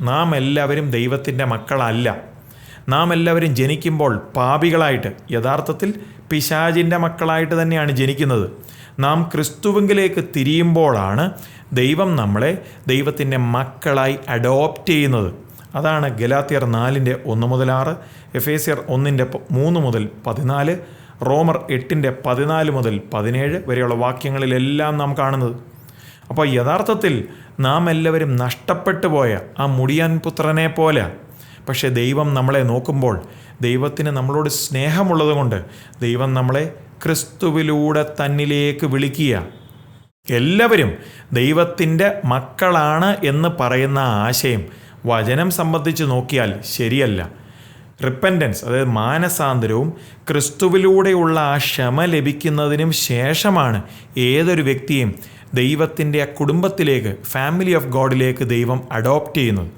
നാം എല്ലാവരും ദൈവത്തിന്റെ മക്കളല്ല. നാം എല്ലാവരും ജനിക്കുമ്പോൾ പാപികളായിട്ട് യഥാർത്ഥത്തിൽ പിശാചിന്റെ മക്കളായിട്ട് തന്നെയാണ് ജനിക്കുന്നത്. നാം ക്രിസ്തുവിങ്കിലേക്ക് തിരിയുമ്പോഴാണ് ദൈവം നമ്മളെ ദൈവത്തിന്റെ മക്കളായി അഡോപ്റ്റ് ചെയ്യുന്നത്. അതാണ് ഗലാത്തിയർ നാലിന്റെ ഒന്ന് മുതൽ ആറ് എഫേസിയർ ഒന്നിന്റെ മൂന്ന് മുതൽ പതിനാല് റോമർ എട്ടിന്റെ പതിനാല് മുതൽ പതിനേഴ് വരെയുള്ള വാക്യങ്ങളിലെല്ലാം നാം കാണുന്നത്. അപ്പോൾ യഥാർത്ഥത്തിൽ നാം എല്ലാവരും നഷ്ടപ്പെട്ടു പോയ ആ മുടിയാൻ പുത്രനെ പോലെ. പക്ഷേ ദൈവം നമ്മളെ നോക്കുമ്പോൾ ദൈവത്തിന് നമ്മളോട് സ്നേഹമുള്ളതുകൊണ്ട് ദൈവം നമ്മളെ ക്രിസ്തുവിലൂടെ തന്നിലേക്ക് വിളിക്കുക. എല്ലാവരും ദൈവത്തിന്റെ മക്കളാണ് എന്ന് പറയുന്ന ആശയം വചനം സംബന്ധിച്ച് നോക്കിയാൽ ശരിയല്ല. റിപ്പന്റൻസ് അതായത് മാനസാന്തരവും ക്രിസ്തുവിലൂടെയുള്ള ആ ക്ഷമ ലഭിക്കുന്നതിനും ശേഷമാണ് ഏതൊരു വ്യക്തിയും ദൈവത്തിന്റെ ആ കുടുംബത്തിലേക്ക് ഫാമിലി ഓഫ് ഗോഡിലേക്ക് ദൈവം അഡോപ്റ്റ് ചെയ്യുന്നത്.